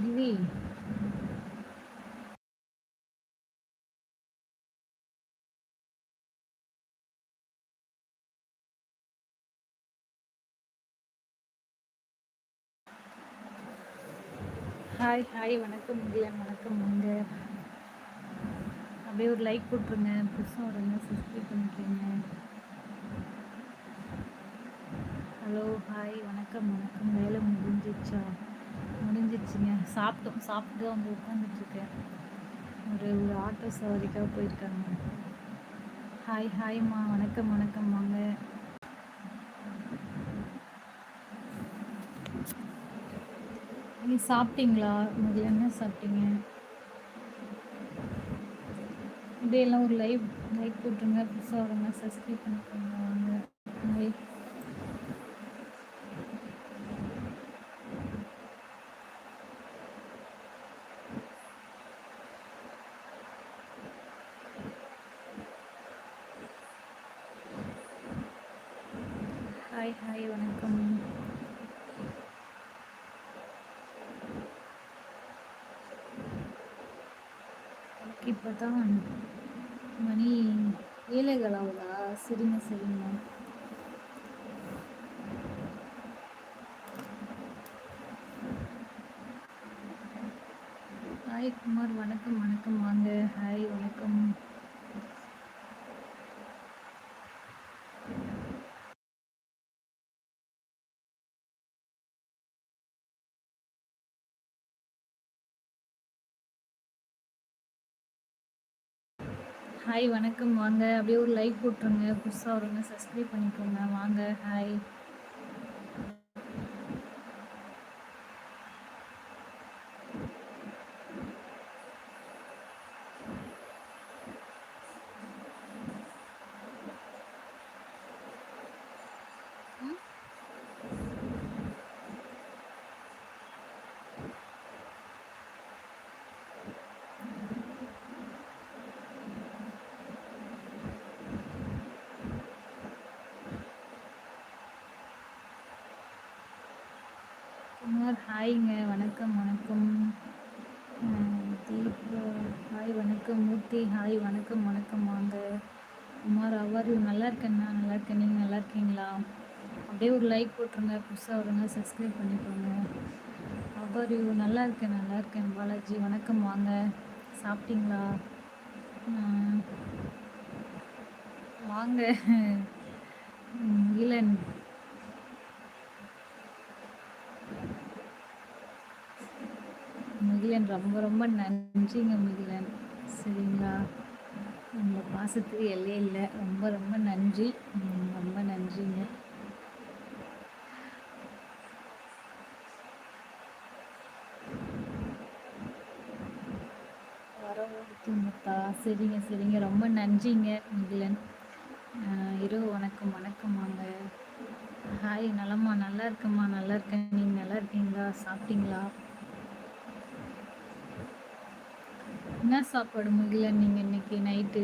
செல்வி hi hi வணக்கம் முடியல வணக்கம் வாங்க அப்படியே ஒரு லைக் போட்டுருங்க புதுசாக வருங்க சப்ஸ்கிரைப் பண்ணிக்கோங்க. ஹலோ ஹாய் வணக்கம் வணக்கம். வேலை முடிஞ்சிச்சா முடிஞ்சிச்சுங்க சாப்பிட்டோம். சாப்பிட்டு தான் வந்து உட்காந்துட்ருக்கேன் ஒரு ஒரு ஆட்டோ சவாரிக்காக போயிருக்காங்க. ஹாய் ஹாய்மா வணக்கம் வணக்கம் வாங்க. நீ சாப்பிட்டீங்களா? முதல்ல என்ன சாப்பிட்டீங்க? இப்படியெல்லாம் ஒரு லைவ் லைக் போட்டுருங்க. புதுசாக வருங்க சப்ஸ்கிரைப் பண்ணிக்கோங்க வாங்க ஹாய் ஹாய் ஹாய் வணக்கம். இப்போ தான் மணி ஏழைகள் ஆகுதா சரிங்க சரிங்க ஹாய் குமார் வணக்கம் வணக்கம். வாங்க ஹாய் வணக்கம் ஹாய் வணக்கம். வாங்க. அப்படியே ஒரு லைக் போட்டுருங்க. புதுசாக வருங்க சப்ஸ்கிரைப் பண்ணிக்கோங்க. வாங்க. ஹாய் குமார் ஹாய்ங்க. வணக்கம் வணக்கம். தீபா. ஹாய் வணக்கம். மூர்த்தி. ஹாய் வணக்கம் வணக்கம். வாங்க. குமார் அவ்வாறு நல்லா இருக்கேண்ணா நல்லா இருக்கேன். நீங்கள் நல்லா இருக்கீங்களா? அப்படியே ஒரு லைக் போட்டுருங்க. புதுசாக வருங்க சப்ஸ்கிரைப் பண்ணிக்கோங்க. அவ்வாறு யூ நல்லா இருக்கேன். நல்லா இருக்கேன். பாலாஜி வணக்கம். வாங்க. சாப்பிட்டீங்களா? வாங்க. இளன் மிகிலன் ரொம்ப ரொம்ப நன்றிங்க மிகிலன் சரிங்களா? உங்கள் பாசத்துக்கு எல்லையே இல்லை. ரொம்ப ரொம்ப நன்றி. ரொம்ப நன்றிங்க. வரமுத்தா சரிங்க சரிங்க. ரொம்ப நன்றிங்க மிகிலன் இரவு வணக்கம் வணக்கமாங்க ஹாய் நலம்மா. நல்லா இருக்கம்மா. நல்லா இருக்கேன். நீங்கள் நல்லா இருக்கீங்களா? சாப்பிட்டீங்களா? என்ன சாப்பாடு முடியல நீங்கள் இன்னைக்கு night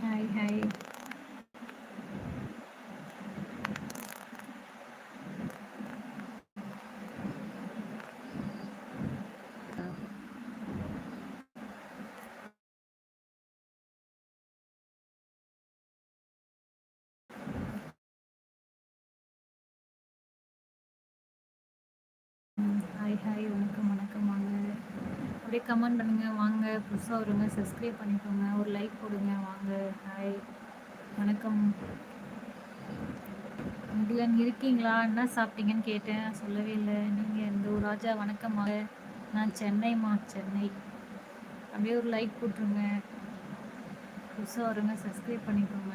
hi hi hi hi வணக்கம் வணக்கம். வாங்க. அப்படியே கமெண்ட் பண்ணுங்க. வாங்க. புதுசாக வருங்க. சப்ஸ்கிரைப் பண்ணிக்கோங்க. ஒரு லைக் போடுங்க. வாங்க. ஹாய் வணக்கம். முகிலன் இருக்கீங்களா? என்ன சாப்பிட்டீங்கன்னு கேட்டேன். சொல்லவே இல்லை. நீங்கள் இந்த ஒரு ராஜா வணக்கமாக. நான் சென்னைம்மா சென்னை. அப்படியே ஒரு லைக் போட்டுருங்க. புதுசாக வருங்க. சப்ஸ்கிரைப் பண்ணிக்கோங்க.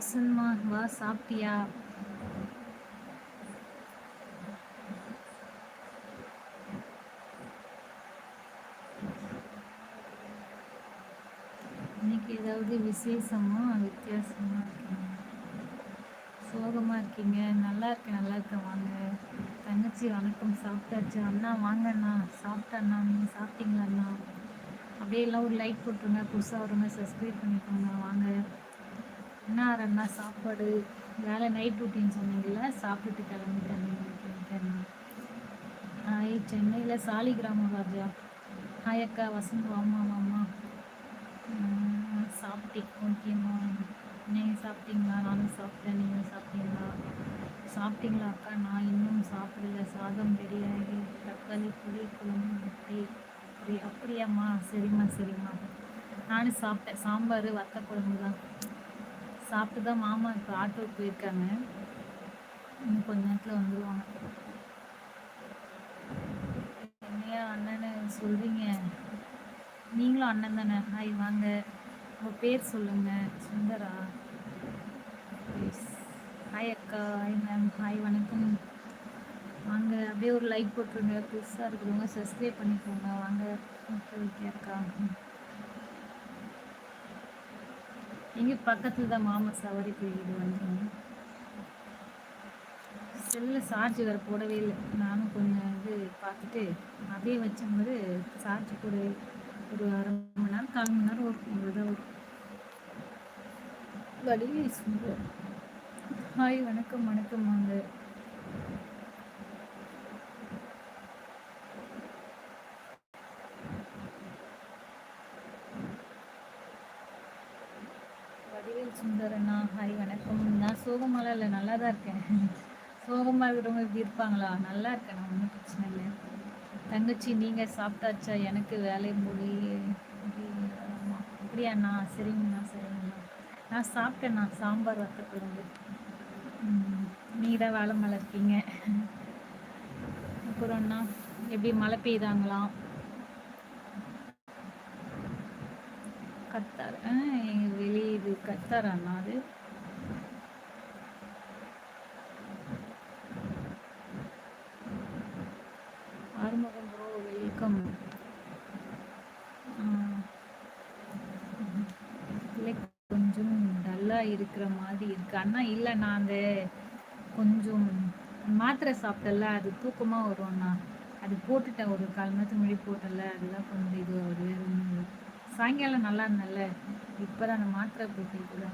வசந்த்மா? வா சாப்பிட்டியா? இன்னைக்கு ஏதாவது விசேஷமா? வித்தியாசமா இருக்கீங்க சோகமா இருக்கீங்க. நல்லா இருக்கேன் நல்லா இருக்கேன். வாங்க. தங்கச்சி வணக்கம். சாப்பிட்டாச்சு. அண்ணா வாங்க அண்ணா. சாப்பிட்டண்ணா நீங்கள் சாப்பிட்டீங்களா அண்ணா? அப்படியே எல்லாம் ஒரு லைக் போட்டுருங்க. புதுசாக வருங்க. சப்ஸ்கிரைப் பண்ணிக்கோங்க. வாங்க. என்ன அண்ணா சாப்பாடு வேலை நைட் டியூட்டின்னு சொன்னீங்கல்ல சாப்பிட்டுட்டு கிளம்பிட்டேன். ஹாய் சென்னையில் சாலிகிராமம் ராஜா ஹாய் அக்கா வசந்த் வாமா மாமா. சாப்பிட்டேன். ஓகேம்மா நீங்கள் சாப்பிட்டீங்களா? நானும் சாப்பிட்டேன். நீங்கள் சாப்பிட்டீங்களா? சாப்பிட்டீங்களா அக்கா? நான் இன்னும் சாப்பிடல. சாதம் ரெடியாகி தக்காளி புளி குழம்பு முட்டை. அப்படி அப்படியாம்மா. சரிம்மா சரிம்மா. நானும் சாப்பிட்டேன். சாம்பார் வத்த குழம்பு தான் சாப்பிட்டு தான் மாமா இப்போ ஆட்டோவுக்கு போயிருக்காங்க. இன்னும் கொஞ்ச நேரத்தில் வந்துடுவாங்க என்னையா அண்ணன்னு சொல்கிறீங்க நீங்களும் அண்ணன் தானே? ஹாய் வாங்க. உங்கள் பேர் சொல்லுங்கள் சுந்தரா? ஹாய் அக்கா. ஹாய் மேம் ஹாய் வணக்கம். வாங்க. அப்படியே ஒரு லைக் போட்டுருங்க. புதுசாக இருக்கிறவங்க சப்ஸ்கிரைப் பண்ணிக்கோங்க. வாங்க. ஓகே ஓகே அக்கா. இங்கே பக்கத்தில் தான் மாமா சவாரி போயிட்டு வந்தோம் செல்லில் சார்ஜ் வேறு போடவே இல்லை. நானும் கொஞ்சம் இது பார்த்துட்டு அப்படியே வச்சும்போது சார்ஜ் போட ஒரு அரை மணி நேரம் கால் மணி நேரம் ஒர்க் பண்ணுறது வரும் வடிவே ஹாய் வணக்கம் வணக்கம் வாங்க. சுந்தரண்ணா ஹாய் வணக்கம். நான் சோகமாலாம் இல்லை நல்லா தான் இருக்கேன். சோகமாக இருக்கிறவங்க இப்படி இருப்பாங்களா? நல்லா இருக்கேன் நான் ஒன்றும் பிரச்சனை இல்லை. தங்கச்சி நீங்கள் சாப்பிட்டாச்சா? எனக்கு வேலை முடி அப்படியாண்ணா? சரிங்கண்ணா சரிங்கண்ணா. நான் சாப்பிட்டேண்ணா சாம்பார் வத்தக்குழம்பு நீங்கள் தான் வேலை மேலே இருக்கீங்க. அப்புறம்ண்ணா எப்படி மழை பெய்தாங்களாம் கத்தார். வெளியே இது கத்தாராண்ணா அது ஆறுமுகம் ப்ரோ வெல்கம் கொஞ்சம் டல்லாக இருக்கிற மாதிரி இருக்கு. அண்ணா இல்லை நான் அந்த கொஞ்சம் மாத்திரை சாப்பிட்டல அது தூக்கமாக வரும்ண்ணா அது போட்டுட்டேன் ஒரு கால் நேரத்துக்கு முன்னாடி போட்டல அதெல்லாம் கொஞ்சம் இது வருது சாயங்காலம் நல்லா இருந்தேன்ல. இப்போ தான் அந்த மாத்திரை போட்டு கூட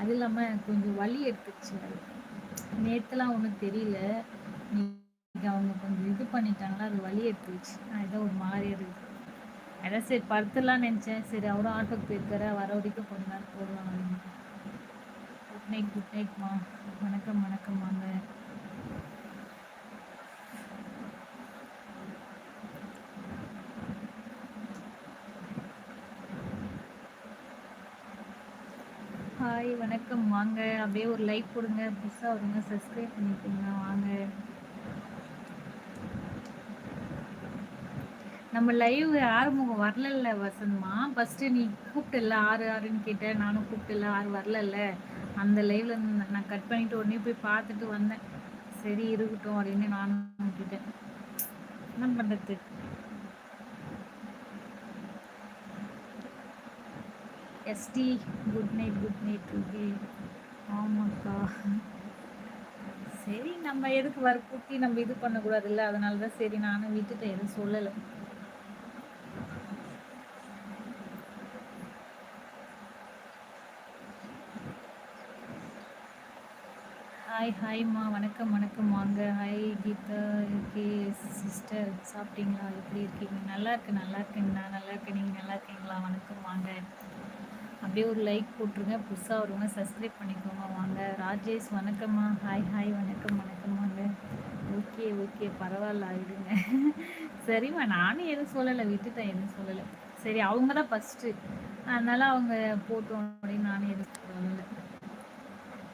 அது இல்லாமல் கொஞ்சம் வலி எடுத்துச்சு. நேற்றுலாம் ஒன்றும் தெரியல. அவங்க கொஞ்சம் இது பண்ணிட்டாங்களா அது வலி எடுத்துச்சு நான் ஏதோ ஒரு மாதிரி இருக்கு அதான் சரி படுத்துலாம் நினச்சேன். சரி அவரும் ஆட்டோக்கு போயிருக்காரு. வர வரைக்கும் கொஞ்ச நேரம் போடுவாங்க. குட் நைட் குட் நைட்மா வணக்கம் வணக்கம் வாங்க ஹாய் வணக்கம். வாங்க அப்படியே ஒரு லைக் கொடுங்க. புதுசாக வருங்க சப்ஸ்கிரைப் பண்ணிக்கோங்க. வாங்க. நம்ம லைவ் ஆறுமுகம் வரலல்ல வசந்தமா? ஃபஸ்ட்டு நீ கூப்பிட்டல ஆறு ஆறுன்னு கேட்டேன் நானும் கூப்பிட்டல ஆறு வரலல்ல. அந்த லைவ்ல நான் கட் பண்ணிட்டு உடனே போய் பார்த்துட்டு வந்தேன். சரி இருக்கட்டும் அப்படின்னு நானும் விட்டுட்டேன் என்ன பண்ணுறது எஸ்டி குட் நைட் குட் நைட் ருகி ஆமாக்கா. சரி நம்ம எதுக்கு வற்புறுத்தி நம்ம இது பண்ணக்கூடாதுல்ல? அதனால தான் சரி நானும் விட்டுட்டேன் எதுவும் சொல்லலை. ஹாய் ஹாய்மா வணக்கம் வணக்கம். வாங்க. ஹாய் கீதா இருக்கே சிஸ்டர். சாப்பிட்டீங்களா? எப்படி இருக்கீங்க? நல்லா இருக்கு நல்லா இருக்கேங்கண்ணா நல்லா இருக்கேன். நீங்கள் நல்லா இருக்கீங்களா? வணக்கம் வாங்க. அப்படியே ஒரு லைக் போட்டுருங்க. புதுசாக வருவாங்க சப்ஸ்கிரைப் பண்ணிக்கோங்க. வாங்க. ராஜேஷ் வணக்கம்மா. ஹாய் ஹாய் வணக்கம் வணக்கம் வாங்க. ஓகே ஓகே பரவாயில்ல ஆயிடுங்க. சரிம்மா நானும் எதுவும் சொல்லலை. விட்டுட்டேன் எதுவும் சொல்லலை. சரி அவங்க தான் ஃபஸ்ட்டு அதனால அவங்க போட்டோம் அப்படின்னு நானும் எதுவும் சொல்லலை.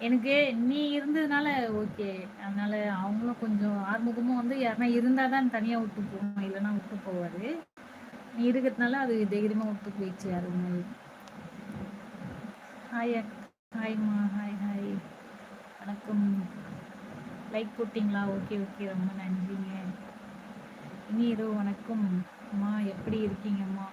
எனக்கு நீ இருந்ததுனால ஓகே அதனால அவங்களும் கொஞ்சம் ஆறுமுகமும் வந்து யாருன்னா இருந்தால் தான் தனியாக விட்டு போகணும். இல்லைன்னா விட்டு போவார் நீ இருக்கிறதுனால அது தைரியமாக விட்டு போயிடுச்சு யாரும். ஹாய் ஹாய்மா ஹாய் ஹாய் வணக்கம். லைக் போட்டிங்களா? ஓகே ஓகே ரொம்ப நன்றிங்க. இனி ஏதோ வணக்கம். அம்மா எப்படி இருக்கீங்கம்மா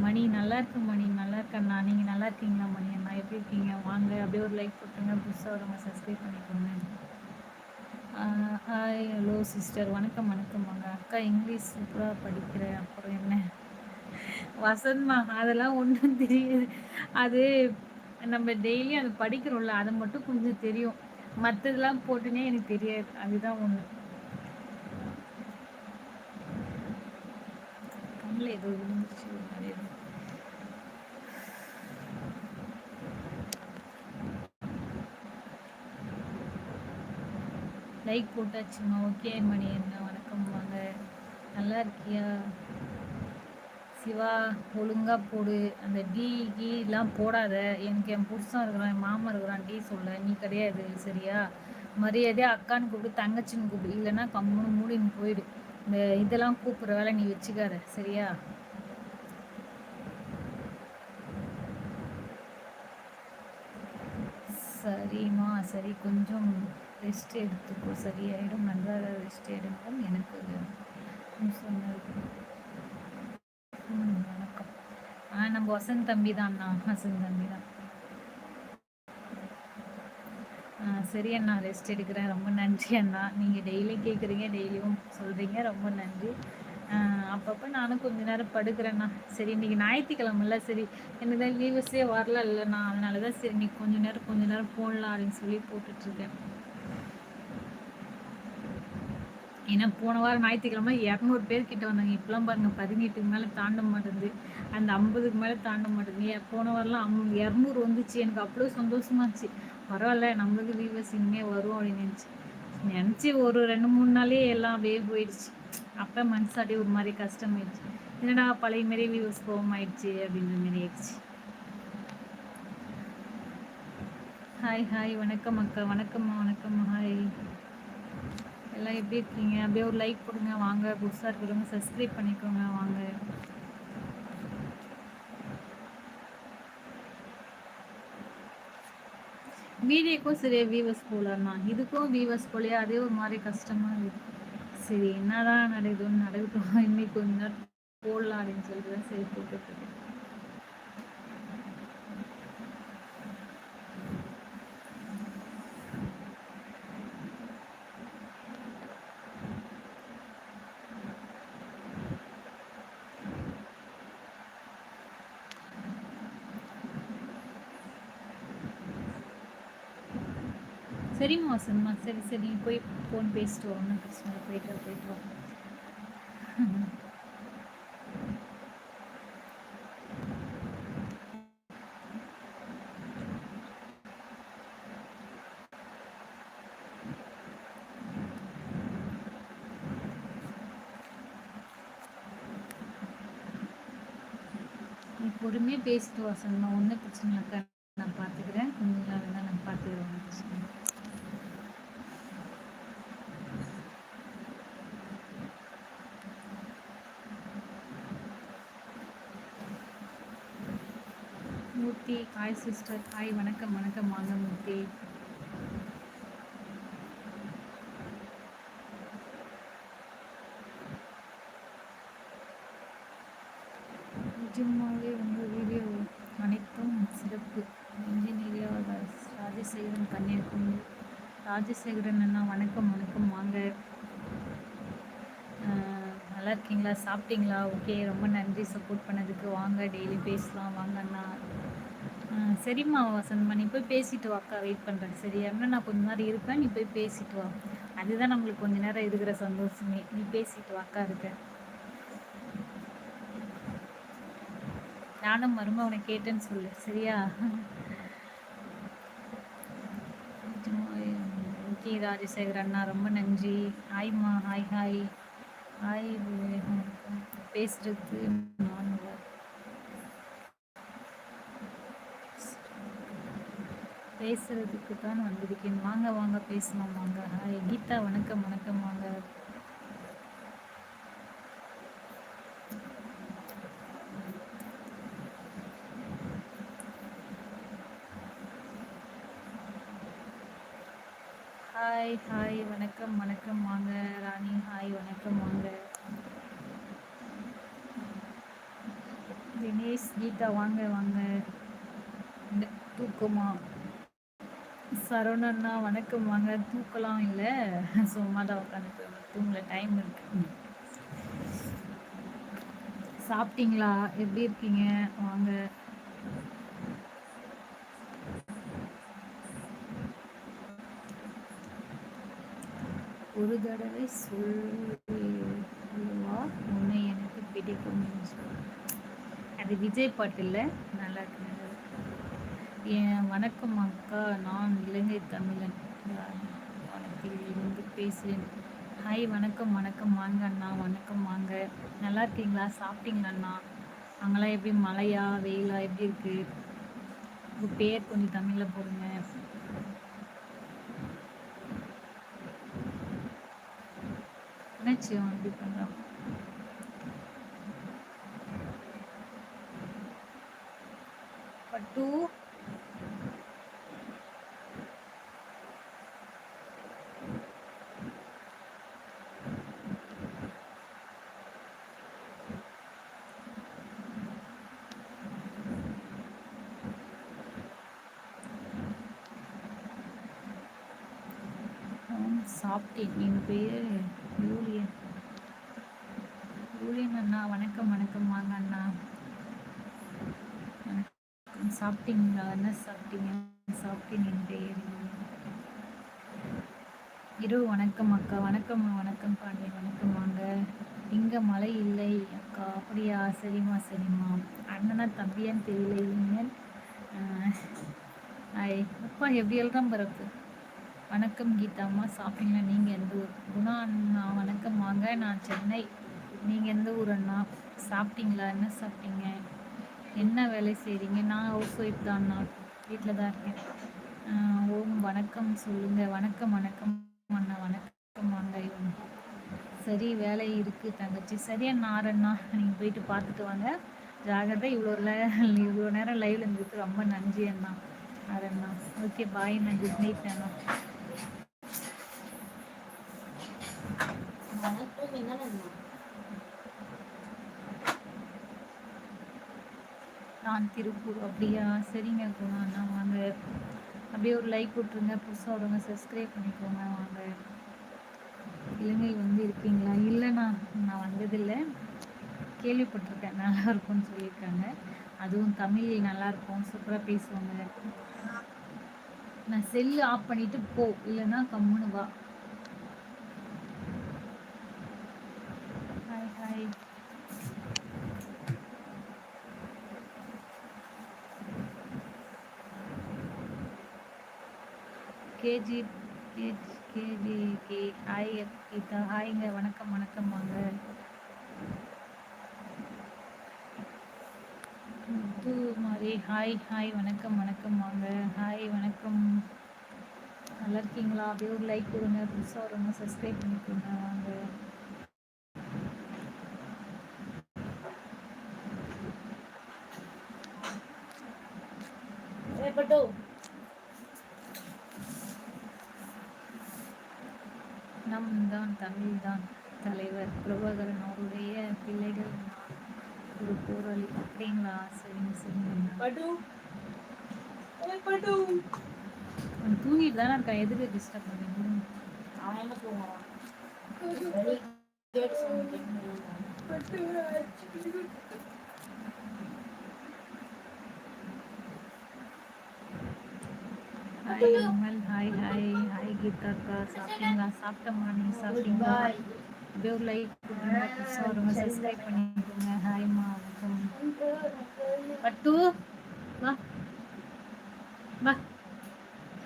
மணி நல்லா இருக்கு மணி நல்லா இருக்கண்ணா நீங்கள் நல்லா இருக்கீங்களா மணி? அண்ணா எப்படி இருக்கீங்க? வாங்க அப்படியே ஒரு லைக் போட்டுருங்க. புதுசாக வரவங்க சப்ஸ்கிரைப் பண்ணிக்கோங்க. ஹாய் ஹலோ சிஸ்டர் வணக்கம் வணக்கம் வாங்க. அக்கா இங்கிலீஷ் சூப்பராக படிக்கிறேன் அப்புறம் என்ன? வசந்த்மா அதெல்லாம் ஒன்றும் தெரியாது. அது நம்ம டெய்லியும் அதை படிக்கிறோம்ல அதை மட்டும் கொஞ்சம் தெரியும். மற்றதெல்லாம் போட்டுனே எனக்கு தெரியாது. அதுதான் ஒன்று கண்ணில் ஏதோ விழுந்துச்சு லைக் போட்டாச்சுமா? ஓகே மணி என்ன வணக்கம் வாங்க நல்லா இருக்கியா? சிவா ஒழுங்காக போடு. அந்த டி கீலாம் e போடாத. எனக்கு என் புருஷன் இருக்கிறான் என் மாமா இருக்கிறான் டீ சொல்ல. நீ கிடையாது சரியா? மரியாதையாக அக்கான்னு கூப்பிடு தங்கச்சின்னு கூப்பிடு. இல்லைன்னா கம்முன்னு மூடின்னு போயிடு. இந்த இதெல்லாம் கூப்பிட்ற வேலை நீ வச்சுக்காத சரியா? சரிம்மா சரி. கொஞ்சம் ரெஸ்ட் எடுத்துக்கோ. சரியாயிடும். நன்றாக ரெஸ்ட் எடுக்கும். எனக்கு சொன்னது வணக்கம் ஆ நம்ம வசந்த் தம்பி தான்ண்ணா வசந்த் தம்பி தான் சரி அண்ணா ரெஸ்ட் எடுக்கிறேன். ரொம்ப நன்றி அண்ணா. நீங்கள் டெய்லியும் கேட்குறீங்க டெய்லியும் சொல்கிறீங்க ரொம்ப நன்றி. அப்பப்போ நானும் கொஞ்ச நேரம் படுக்கிறேண்ணா. சரி இன்றைக்கி ஞாயிற்றுக்கிழமில்ல. சரி எனக்கு தான் லீவஸே வரல இல்லைண்ணா அதனால தான் சரி இன்னைக்கு கொஞ்ச நேரம் கொஞ்ச நேரம் போடலாம் அப்படின்னு சொல்லி போட்டுட்ருக்கேன் ஏன்னா போன வாரம் ஞாயிற்றுக்கிழமை இரநூறு பேர் கிட்ட வந்தாங்க. இப்பெல்லாம் பாருங்கள் பதினெட்டுக்கு மேலே தாண்ட மாட்டேங்குது. அந்த ஐம்பதுக்கு மேலே தாண்ட மாட்டேங்குது. போன வாரம்லாம் அம் இரநூறு வந்துச்சு. எனக்கு அவ்வளோ சந்தோஷமா இருந்துச்சு. பரவாயில்ல நம்மளுக்கு வியூவர்ஸ் இனிமேல் வரும் அப்படின்னு நினச்சி. நினச்சி ஒரு ரெண்டு மூணு நாளே எல்லாம் அப்படியே போயிடுச்சு. அப்போ மனசு அப்படியே ஒரு மாதிரி கஷ்டமாயிடுச்சு. என்னடா பழைய மாரி வியூவர்ஸ் போகமாயிடுச்சு அப்படின்ற மாரி ஆயிடுச்சு. ஹாய் ஹாய் வணக்கம் அக்கா. வணக்கம்மா. வணக்கம் ஹாய் எல்லாம் எப்படி இருக்கீங்க? அப்படியே ஒரு லைக் கொடுங்க வாங்க. புதுசாக இருக்கிறவங்க சப்ஸ்கிரைப் பண்ணிக்கோங்க வாங்க. வீடியோக்கும் சரியா வீவர்ஸ் போலண்ணா இதுக்கும் வீவர்ஸ் போலயே அதே ஒரு மாதிரி கஷ்டமாக இருக்குது சரி என்னதான் நடக்குதுன்னு நடக்கட்டும். இன்னைக்கு கொஞ்ச நேரம் போடலாம் அப்படின்னு சொல்லிட்டு தான் சரி போட்டுருக்கேன் சரிம்மா வசந்தம்மா சரி சரி போய் ஃபோன் பேசிட்டு ஒன்றும் பிரச்சனை போயிட்டு போயிட்டு வா. பொறுமையாக பேசிட்டு வசந்தம்மா ஒன்றும் பிரச்சனை இல்லை நான் பார்த்துக்கிறேன் கொஞ்சம் நேரம் தான் நான் பார்த்துக்கிறேன் மூர்த்தி ஹாய் சிஸ்டர் ஹாய் வணக்கம் வணக்கம். வாங்க மூர்த்தி. நிஜமாகவே உங்கள் வீடியோ அனைத்தும் சிறப்பு. இன்ஜினியர் ராஜசேகரன் பண்ணியிருக்கோம். ராஜசேகரன் அண்ணா வணக்கம் வணக்கம். வாங்க. நல்லா இருக்கீங்களா? சாப்பிட்டீங்களா? ஓகே. ரொம்ப நன்றி. சப்போர்ட் பண்ணதுக்கு. வாங்க டெய்லி பேசலாம். வாங்க அண்ணா. சரிம்மா வசந்தம்மா நீ போய் பேசிட்டு வாக்கா வெயிட் பண்ணுறேன் சரியா நான் கொஞ்ச நேரம் இருப்பேன் நீ போய் பேசிட்டு வா. அதுதான் நம்மளுக்கு கொஞ்ச நேரம் இருக்கிற சந்தோஷமே. நீ பேசிட்டு வாக்கா இருக்க. நானும் மரும அவனை கேட்டேன்னு சொல்லு சரியா? ஓகே ராஜசேகர் அண்ணா ரொம்ப நன்றி. ஹாய்மா ஹாய் ஹாய். ஹாய் பேசுறதுக்கு நான் பேசுறதுக்கு தான் வந்திருக்கேன். வாங்க வாங்க பேசலாம் வாங்க. ஹாய் கீதா வணக்கம் வணக்கம் வாங்க. ஹாய் ஹாய் வணக்கம் வணக்கம் வாங்க. ராணி ஹாய் வணக்கம் வாங்க. தினேஷ் கீதா வாங்க வாங்க. இந்த தூக்கமா சரவணண்ணா வணக்கம். வாங்க தூக்கலாம். இல்லை சும்மா தான் உட்காந்து தூங்கல டைம் இருக்கு. சாப்பிட்டீங்களா? எப்படி இருக்கீங்க? வாங்க. ஒரு தடவை சொல்லுவா? உன்னை எனக்கு பிடிக்கும். அது விஜய் பாட்டு இல்லை? நல்லா இருக்கு. வணக்கம் அக்கா. நான் இலங்கை தமிழன். வணக்கில் இருந்து பேசுகிறேன். ஹாய் வணக்கம் வணக்கம். வாங்க அண்ணா வணக்கம் வாங்க. நல்லா இருக்கீங்களா? சாப்பிட்டீங்களா அண்ணா? அங்கெல்லாம் எப்படி மழையா வெயிலா எப்படி இருக்கு? உங்கள் பேர் கொஞ்சம் தமிழில் போடுங்க. என்னாச்சு அவன் பண்ணுறான் பட்டு நான் சாப்பிட்டேன். என் பேர் யூலியன் யூலியன் அண்ணா வணக்கம் வணக்கம். வாங்க அண்ணா. வணக்கம். சாப்பிட்டீங்களா? என்ன சாப்பிட்டீங்க? சாப்பிட்டேன். என் பேர் இரவு வணக்கம் அக்கா. வணக்கம் வணக்கம் பாண்டிய வணக்கம் வாங்க. இங்கே மழை இல்லை அக்கா. அப்படியா? சரிம்மா சரிம்மா. அண்ணனா தம்பியான்னு தெரியல. யூனியன் அப்பா எப்படி எல்லாம் பிறப்பு? வணக்கம் கீதா அம்மா சாப்பிட்டீங்களா நீங்கள் எந்த ஊர்? குணா அண்ணா வணக்கம். வாங்க நான் சென்னை. நீங்கள் எந்த ஊர் அண்ணா? சாப்பிட்டீங்களா? என்ன சாப்பிட்டீங்க? என்ன வேலை செய்கிறீங்க நான் ஹவுஸ் ஒய்ஃப் தான் அண்ணா. வீட்டில் தான் இருக்கேன். ஓம் வணக்கம் சொல்லுங்கள் வணக்கம் வணக்கம் அண்ணா. வணக்கம் வாங்க. இவங்க சரி வேலை இருக்குது தங்கச்சி. சரியா நாரண்ணா நீங்கள் போயிட்டு பார்த்துட்டு வாங்க. ஜாகிரதை இவ்வளோ இவ்வளோ நேரம் லைவ்ல இருந்துருக்கு ரொம்ப நன்றி அண்ணா. அரண்ணா ஓகே பாய் அண்ணா. குட் நைட் அண்ணா. நான் திருப்பூர். அப்படியா? சரிங்க குணா. அண்ணா வாங்க. அப்படியே ஒரு லைக் விட்ருங்க புதுசாக வரவங்க சப்ஸ்கிரைப் பண்ணிக்கோங்க. வாங்க. இலங்கை வந்து இருக்கீங்களா? இல்லைண்ணா நான் வந்ததில்லை. கேள்விப்பட்டிருக்கேன். நல்லா இருக்கும்னு சொல்லியிருக்காங்க. அதுவும் தமிழ் நல்லா இருக்கும். சூப்பராக பேசுவாங்க. நான் செல்லு ஆஃப் பண்ணிட்டு போ. இல்லைன்னா கம்முன்னு வா ஹாய் ஹாய் கேஜி கேஜி கேஜி கே ஹாய் கீதா ஹாய்ங்க வணக்கம் வணக்கம் வாங்க முத்து மாதிரி ஹாய் ஹாய் வணக்கம் வணக்கம் வாங்க ஹாய் வணக்கம் நல்லா இருக்கீங்களா அப்படியே ஒரு லைக் கொடுங்க புதுசாக வரவங்க சப்ஸ்கிரைப் பண்ணிக்கோங்க வாங்க நம் தான் தமிழ் தான் தலைவர் பிரபாகரன் அவருடைய பிள்ளைகள் நான் ஒரு போராளி அப்படிங்களா சரிங்க சரிங்க பட்டு பட்டு அவன் தூங்கிட்டு தானே இருக்கான் எதுக்கு டிஸ்டர்ப் பண்ணுறீங்க அவன் என்ன தூங்குறான்? Hi Vimal hi hi hi Geetha அக்கா. சாப்பிட்டீங்களா? சாப்பிட்டம்மா நீங்கள் சாப்பிட்டீங்களா? ஒரு லைக் புதுசாக வருங்க சப்ஸ்கிரைப் பண்ணிக்கோங்க ஹாய்மா பட்டு. வா. வா.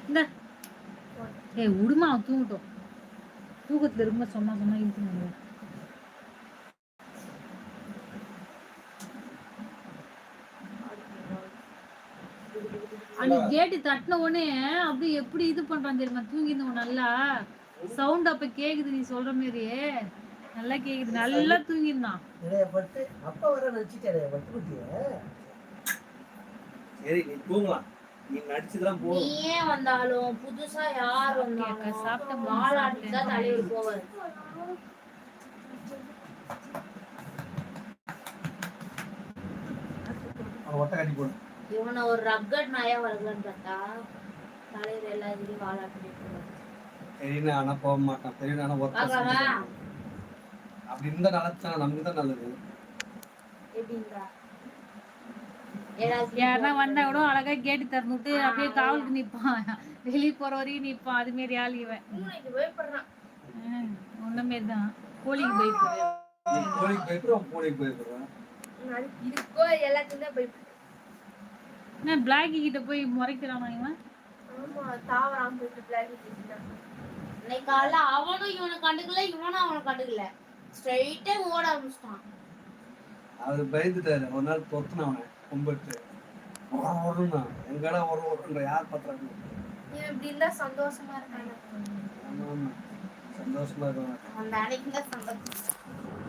இந்த. ஏய் விடுமா அவன் தூங்கட்டும். தூக்கத்தில் ரொம்ப சொன்னா சொன்னா இழுத்துங்க அன்னைக்கு கேட்டு தட்டின உடனே அப்படியே எப்படி இது பண்றான் தெரியுமா? தூங்கிருந்தவன் நல்லா. சவுண்ட் அப்ப கேக்குது நீ சொல்ற மாதிரியே. நல்லா கேக்குது நல்லா தூங்கிருந்தான். நிறைய பட்டு அப்பா வர நினைச்சிட்டே பட்டு குட்டிய சரி நீ தூங்கலாம். நீ நடிச்சுதான் போ நீயே வந்தாலும் புதுசா யார் வந்தாலும் சாப்பிட்டேன், வாழாட்டி தான். தலைவர் போவார். ஒட்ட கட்டி போடு. இவனை ஒரு ரக்கட் நாயா வளர்க்கலான்னு பார்த்தா தலைவர் எல்லா இதுலயும் வாழாட்டி போவார். தெரியுன்னு ஆனா போக மாட்டான். தெரியும் ஆனா அப்படி இருந்தா நல்லது. நமக்கு தான் நல்லது யாருன்னா வந்தா கூட அழகா கேட்டு திறந்துட்டு அப்படியே காவலுக்கு நிப்பான். வெளியே போற வரையும் நிப்பான். அது மாரி ஆள் இவன். பயப்படுறான். மாரி தான் கோழிக்கு போயிட்டு நீ கோழிக்கு போயிட்டு கோழிக்கு போயிருக்கிறான் இதுக்கோ எல்லாத்துக்கும் தான் பயப்படுறான் என்ன பிளாக்கி கிட்ட போய் முறைக்கிறானா இவன்? ஆமா தாவராம போயிட்டு பிளாக் இன்னைக்கு காலைல அவனும் இவனை கண்டுக்கல இவனும் அவனை கண்டுக்கல. ஸ்ட்ரைட்டா ஓட ஆரம்பிச்சிட்டான். அவர் பயந்துட்டாரு. ஒரு நாள் தொத்துன அவனை கும்பிட்டு வரணும்னா எங்கடா ஒரு வருன்ற யார் இவன் இப்படி இருந்தா சந்தோஷமா ஆமா சந்தோஷமா இருக்காங்க அந்த அன்னைக்கு தான் சந்தோஷம்